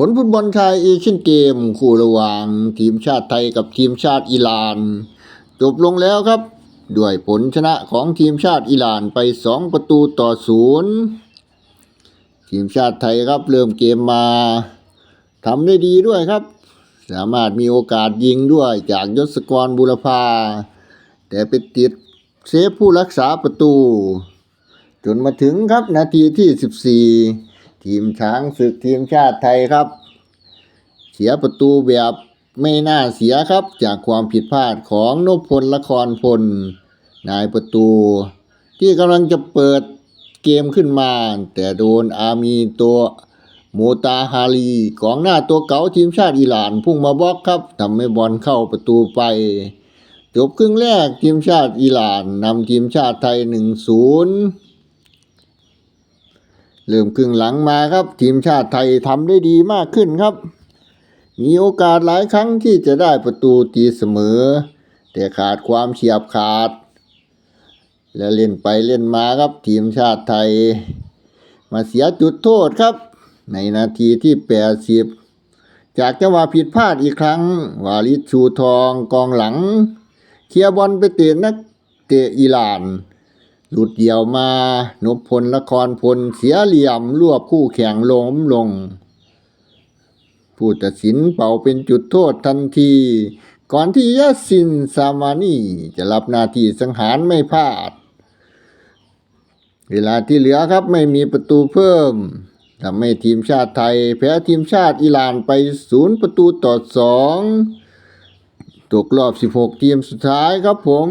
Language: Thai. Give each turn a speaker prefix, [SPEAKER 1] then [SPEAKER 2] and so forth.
[SPEAKER 1] ผลฟุตบอลชายเอเชียนเกม คู่ระหว่างทีมชาติไทยกับทีมชาติอิหร่าน จบลงแล้วครับ ด้วยผลชนะของทีมชาติอิหร่านไป 2 ประตูต่อศูนย์ทีมชาติไทยครับเริ่มเกมมาทำได้ดีด้วยครับ สามารถมีโอกาสยิงด้วยจากยศกรบุรพา แต่ไปติดเซฟผู้รักษาประตู จนมาถึงครับนาทีที่ 14 ทีมช้างศึกทีมชาติไทยครับ เสียประตูแบบไม่น่าเสียครับ จากความผิดพลาดของนพพลละครพล นายประตู ที่กำลังจะเปิดเกมขึ้นมา แต่โดนอามีตัวโมตาฮารีของหน้าตัวเก๋าทีมชาติอิหร่านพุ่งมาบล็อกครับทำให้บอลเข้าประตูไป จบครึ่งแรกทีมชาติอิหร่านนำทีมชาติไทย 1-0 เริ่มครึ่งหลังมาครับ ทีมชาติไทยทำได้ดีมากขึ้นครับ มีโอกาสหลายครั้งที่จะได้ประตูตีเสมอ แต่ขาดความเฉียบขาด และเล่นไปเล่นมาครับ ทีมชาติไทย มาเสียจุดโทษครับ ในนาทีที่ 80 จากจังหวะผิดพลาดอีกครั้ง วาลิชูทองกองหลัง เคลียบอลไปเตะนักเตะอิหร่าน หลุดเดี่ยวมานพพลละครพลเสียเหลี่ยมรวบคู่แข่งล้มลง ผู้ตัดสินเป่าเป็นจุดโทษทันที ก่อนที่ยาสินซามานีจะรับหน้าที่สังหารไม่พลาด เวลาที่เหลือครับไม่มีประตูเพิ่มทำให้ทีมชาติไทย แพ้ทีมชาติอิหร่านไปศูนย์ประตูต่อสองตกรอบ 16 ทีมสุดท้ายครับผม